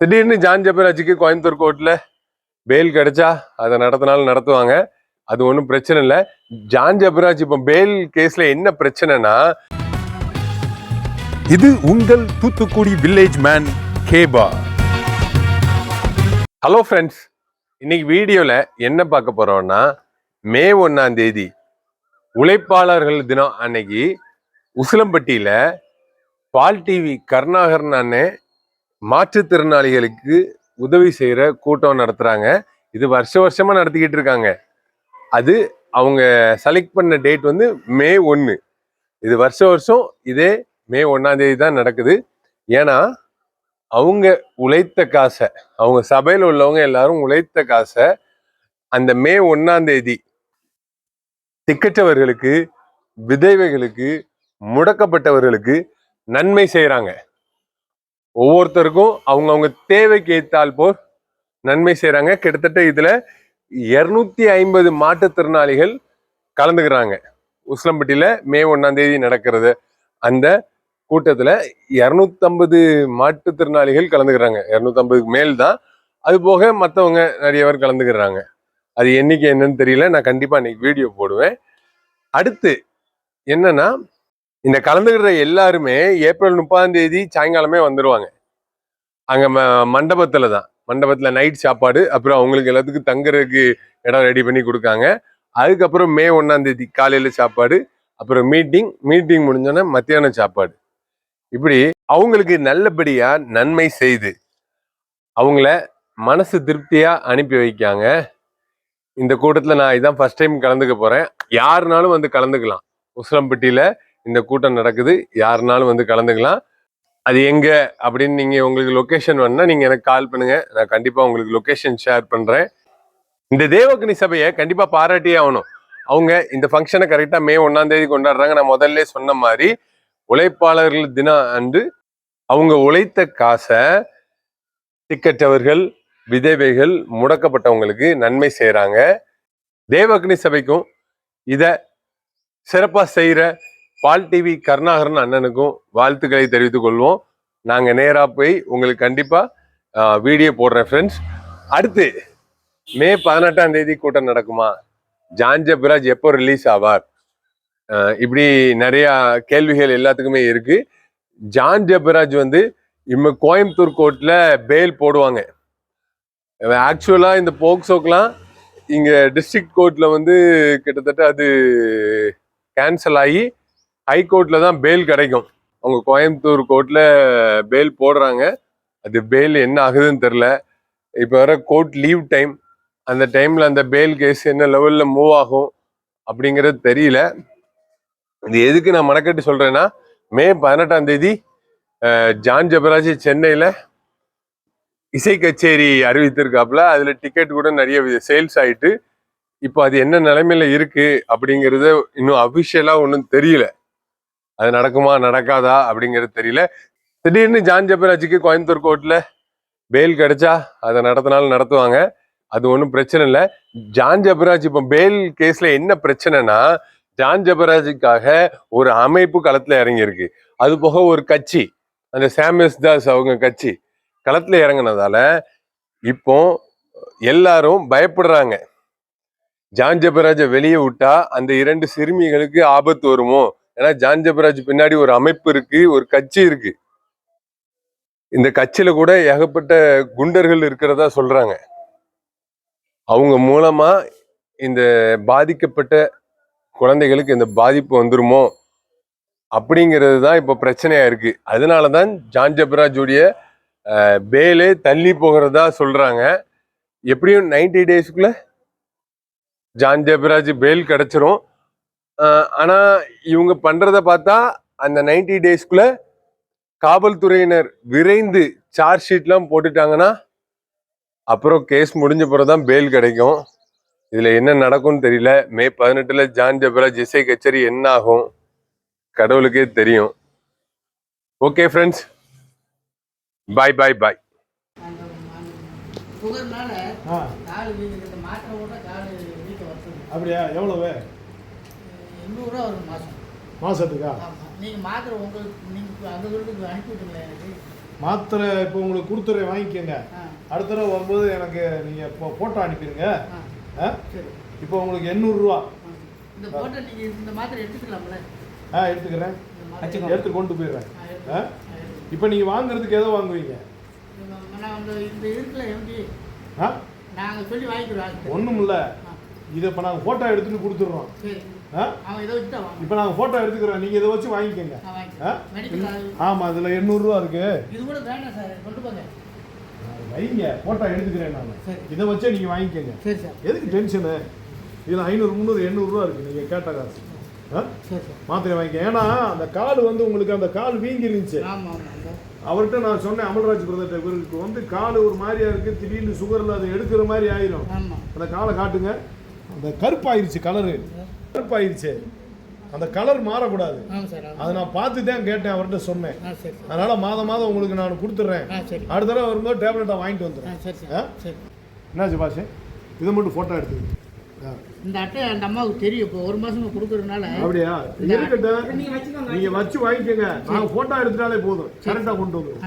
திடீர்னு ஜான் ஜபராஜுக்கு கோயம்புத்தூர் கோர்ட்ல பெயில் கிடைச்சா அதை நடத்தினாலும் நடத்துவாங்க. அது ஒன்றும் பிரச்சனை இல்லை. ஜான் ஜபராஜ் இப்போ பெயில் கேஸ்ல என்ன பிரச்சனைனா இது உங்கள் தூத்துக்குடி வில்லேஜ் மேன் கேபா ஹலோ ஃப்ரெண்ட்ஸ் இன்னைக்கு வீடியோல என்ன பார்க்க போறோம்னா மே ஒன்னாம் தேதி உழைப்பாளர்கள் தினம் அன்னைக்கு உசிலம்பட்டியில பால் டிவி கருணாகரன் அண்ணன் மாற்றுத்திறனாளிகளுக்கு உதவி செய்கிற கூட்டம் நடத்துகிறாங்க இது வருஷ வருஷமாக நடத்திக்கிட்டு இருக்காங்க. அது அவங்க செலக்ட் பண்ண டேட் வந்து மே ஒன்று இது வருஷ வருஷம் இதே மே ஒன்றாந்தேதி தான் நடக்குது. ஏன்னா அவங்க உழைத்த காசை அவங்க சபையில் உள்ளவங்க எல்லாரும் உழைத்த காசை அந்த மே ஒன்றாந்தேதி திக்கற்றவர்களுக்கு விதவைகளுக்கு முடக்கப்பட்டவர்களுக்கு நன்மை செய்கிறாங்க ஒவ்வொருத்தருக்கும் அவங்கவுங்க தேவைக்கு ஏற்றால் போர் நன்மை செய்கிறாங்க கிட்டத்தட்ட இதில் இரநூத்தி ஐம்பது மாற்றுத்திறனாளிகள் கலந்துக்கிறாங்க. உஸ்லம்பட்டியில் மே ஒன்றாம் தேதி நடக்கிறது. அந்த கூட்டத்தில் இரநூத்தம்பது மாற்றுத்திறனாளிகள் கலந்துக்கிறாங்க. இரநூத்தம்பதுக்கு மேல் தான். அது போக மற்றவங்க நிறைய பேர் கலந்துக்கிறாங்க. அது என்னைக்கு என்னன்னு தெரியல. நான் கண்டிப்பாக இன்னைக்கு வீடியோ போடுவேன். அடுத்து என்னன்னா இந்த கலந்துக்கிற எல்லாருமே ஏப்ரல் முப்பதாம் தேதி சாயங்காலமே வந்துடுவாங்க அங்கே ம மண்டபத்தில் தான் மண்டபத்தில் நைட் சாப்பாடு அப்புறம் அவங்களுக்கு எல்லாத்துக்கும் தங்குறதுக்கு இடம் ரெடி பண்ணி கொடுக்காங்க. அதுக்கப்புறம் மே ஒன்றாம் தேதி காலையில் சாப்பாடு அப்புறம் மீட்டிங் மீட்டிங் முடிஞ்சோன்னே மத்தியானம் சாப்பாடு. இப்படி அவங்களுக்கு நல்லபடியாக நன்மை செய்து அவங்கள மனசு திருப்தியாக அனுப்பி வைக்காங்க. இந்த கூட்டத்தில் நான் இதான் ஃபஸ்ட் டைம் கலந்துக்க போகிறேன் யாருனாலும் வந்து கலந்துக்கலாம். உசிலம்பட்டியில இந்த கூட்டம் நடக்குது. யாருனாலும் வந்து கலந்துக்கலாம். அது எங்க அப்படின்னு நீங்க உங்களுக்கு லொக்கேஷன் வேணும்னா நீங்க எனக்கு கால் பண்ணுங்க. நான் கண்டிப்பா உங்களுக்கு லொக்கேஷன் ஷேர் பண்றேன். இந்த தேவகனி சபையை கண்டிப்பா பாராட்டியே ஆகணும். அவங்க இந்த ஃபங்க்ஷனை கரெக்டாக மே ஒன்றாம் தேதி கொண்டாடுறாங்க. நான் முதல்ல சொன்ன மாதிரி உழைப்பாளர்கள் தினம் அன்று அவங்க உழைத்த காசை திக்கற்றவர்கள் விதவைகள் முடக்கப்பட்டவங்களுக்கு நன்மை செய்கிறாங்க தேவக்னி சபைக்கும் இதை சிறப்பாக செய்கிற பால் டிவி கருணாகரன் அண்ணனுக்கும் வாழ்த்துக்களை தெரிவித்துக் கொள்வோம். நாங்கள் நேராக போய் உங்களுக்கு கண்டிப்பாக வீடியோ போடுறேன் ஃப்ரெண்ட்ஸ் அடுத்து மே பதினெட்டாம் தேதி கூட்டம் நடக்குமா? ஜான் ஜெபராஜ் எப்போ ரிலீஸ் ஆவார்? இப்படி நிறையா கேள்விகள் எல்லாத்துக்குமே இருக்கு. ஜான் ஜபிராஜ் வந்து இம்ம கோயம்புத்தூர் கோர்ட்டில் பெயில் போடுவாங்க. ஆக்சுவலாக இந்த போக்சோக்கெலாம் இங்கே டிஸ்ட்ரிக்ட் கோர்ட்டில் வந்து கிட்டத்தட்ட அது கேன்சல் ஆகி ஹை தான் பெயில் கிடைக்கும். அவங்க கோயம்புத்தூர் கோர்ட்ல பெயில் போடுறாங்க. அது பெயில் என்ன ஆகுதுன்னு தெரில இப்போ வர கோர்ட் லீவ் டைம் அந்த டைம்ல அந்த பெயில் கேஸ் என்ன லெவல்ல மூவ் ஆகும் அப்படிங்கிறது தெரியல. இது எதுக்கு நான் மனக்கட்டு சொல்றேன்னா மே பதினெட்டாம் தேதி ஜான் ஜபராஜ் சென்னையில் இசை கச்சேரி அறிவித்திருக்காப்புல. அதில் டிக்கெட் கூட நிறைய சேல்ஸ் ஆகிட்டு இப்போ அது என்ன நிலைமையில இருக்குது அப்படிங்கிறத இன்னும் அஃபிஷியலாக ஒன்றும் தெரியல. அது நடக்குமா நடக்காதா அப்படிங்கிறது தெரியல. திடீர்னு ஜான் ஜபராஜுக்கு கோயம்புத்தூர் கோர்ட்டில் பெயில் கிடைச்சா அதை நடத்தினாலும் நடத்துவாங்க. அது ஒன்றும் பிரச்சனை இல்லை. ஜான் ஜபராஜ் இப்போ பெயில் கேஸில் என்ன பிரச்சனைனா ஜான் ஜபராஜுக்காக ஒரு அமைப்பு களத்தில் இறங்கியிருக்கு. அது போக ஒரு கட்சி அந்த சாமியஸ் தாஸ் அவங்க கட்சி களத்தில் இறங்குனதால இப்போ எல்லாரும் பயப்படுறாங்க. ஜான் ஜபராஜை வெளியே விட்டா அந்த இரண்டு சிறுமிகளுக்கு ஆபத்து வருமோ? ஏன்னா ஜான் ஜபராஜ் பின்னாடி ஒரு அமைப்பு இருக்கு ஒரு கட்சி இருக்கு. இந்த கட்சியில கூட ஏகப்பட்ட குண்டர்கள் இருக்கிறதா சொல்றாங்க. அவங்க மூலமா இந்த பாதிக்கப்பட்ட குழந்தைகளுக்கு இந்த பாதிப்பு வந்துருமோ அப்படிங்கிறது தான் இப்போ பிரச்சனையா இருக்கு. அதனால தான் ஜான் ஜபராஜுடைய பேலே தள்ளி போகிறதா சொல்றாங்க. எப்படியும் நைன்டி டேஸ்க்குள்ள ஜான் ஜபராஜ் பெயில் கிடைச்சிரும். அஹ் ஆனா இவங்க பண்றத பார்த்தா அந்த நைன்டி டேஸ்க்குள்ள காவல்துறையினர் விரைந்து சார்ஜ் ஷீட்லாம் போட்டுட்டாங்கன்னா அப்புறம் கேஸ் முடிஞ்ச பிறகு தான் பெயில் கிடைக்கும். இதுல என்ன நடக்கும்னு தெரியல. மே பதினெட்டுல ஜான் ஜபராஜ் இசை கச்சேரி என்ன ஆகும் கடவுளுக்கே தெரியும். ஓகே ஃப்ரெண்ட்ஸ் பாய் பாய் பாய் அப்படியா? எவ்வளவு? எண்ணூறுரூவா வரும் மாதம் மாசத்துக்கா? ஆமாம் நீங்கள் மாத்திரை உங்களுக்கு நீங்கள் அந்த வீட்டுக்கு அனுப்பி விட்டுங்களேன் எனக்கு. மாத்திரை இப்போ உங்களுக்கு கொடுத்துறேன் வாங்கிக்கோங்க. அடுத்த தடவை வரும்போது எனக்கு நீங்கள் இப்போ ஃபோட்டோ அனுப்பிடுங்க. ஆ. ஆ? சரி. இப்போ உங்களுக்கு எண்ணூறுரூவா. இந்த போட்டோ நீங்கள் இந்த மாத்திரை எடுத்துக்கலாம்ல? ஆ எடுத்துக்கிறேன். எடுத்து கொண்டு போயிடுறேன். ஆ. இப்போ நீங்கள் வாங்குறதுக்கு எதோ வாங்குவீங்க? இந்த- நான் அந்த இந்த இருக்குல்ல எப்படி ஆ? நாங்கள் சொல்லி வாங்கிக்கிறோம். ஒன்றும் இல்லை இதை இப்போ நாங்கள் ஃபோட்டோ எடுத்துட்டு கொடுத்துட்றோம். சரி. இப்போ நாங்கள் ஃபோட்டோ எடுத்துக்கிறோம். நீங்கள் இதை வச்சு வாங்கிக்கோங்க. ஆமாம் அதில் எண்ணூறுரூவா இருக்குது இது கூட வேணாம் சார். கொண்டு போங்க. வைங்க. ஃபோட்டோ எடுத்துக்கிறேன் நான். இதை வச்சே நீங்கள் வாங்கிக்கோங்க. சரி சார். எதுக்கு டென்ஷனு இதில் ஐநூறு முந்நூறு எண்ணூறுரூவா இருக்குது நீங்கள் கேட்ட காசு. மாத்திரை வாங்கிக்க. ஏன்னா அந்த கால் வந்து உங்களுக்கு அந்த கால் வீங்கி இருந்துச்சு அவர்கிட்ட நான் சொன்னேன் அமல்ராஜ் பிரதர்கிட்ட இவருக்கு வந்து கால் ஒரு மாதிரியா இருக்கு திடீர்னு சுகரில் அதை எடுக்கிற மாதிரி ஆயிரும். அந்த காலை காட்டுங்க. அந்த கருப்பாயிருச்சு கலரு கருப்பாயிருச்சு அந்த கலர் மாறக்கூடாது. அதை நான் பார்த்து தான் கேட்டேன் அவர்கிட்ட சொன்னேன். அதனால மாதம் மாதம் உங்களுக்கு நான் கொடுத்துட்றேன். அடுத்த தடவை வரும்போது டேப்லெட்டை வாங்கிட்டு வந்துடுறேன். என்னாச்சு பாஷே? இதை மட்டும் ஃபோட்டோ எடுத்து ஆ. இந்த அட்டை அந்த அம்மாவுக்கு தெரியும் இப்போ ஒரு மாசமா கொடுக்கறதுனால. அப்படியா? இருக்கட்டும். நீங்க வச்சு வாங்கிக்கோங்க. நாங்கள் ஃபோட்டோ எடுத்துட்டாலே போதும். கரெக்டாக கொண்டு வந்துடும்